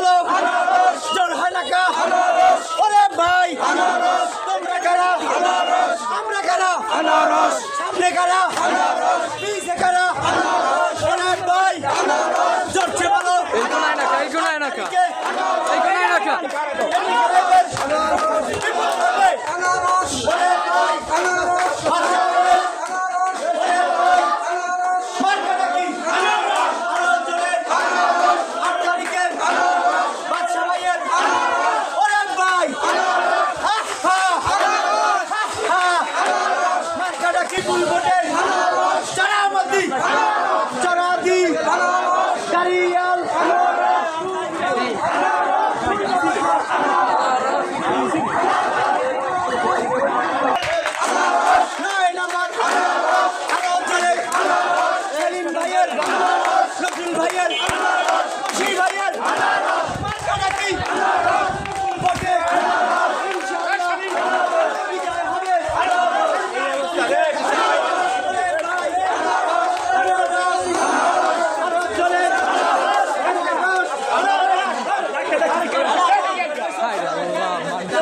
ভালো জোর হয় না কা ওরে কারা? আমরা কারা? সামনে কারা? পিছে কারা? ওরে ভাই জোর ভালো এগুলো এলাকা এগুলো এলাকা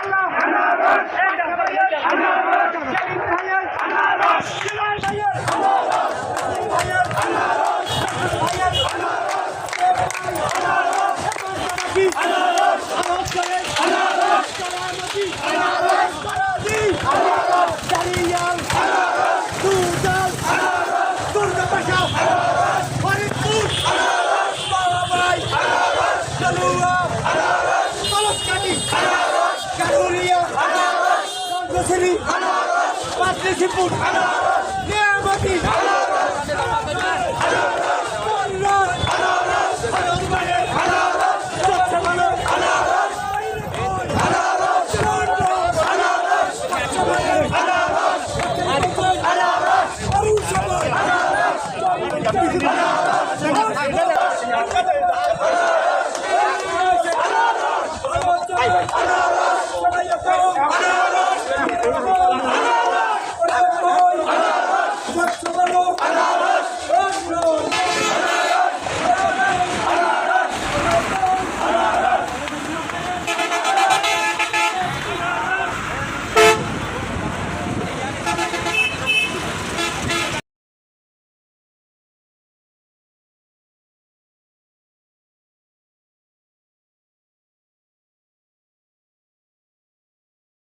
মানুষের কাসেমি পাঁচটি সিপুর নিয়ামতি Anas!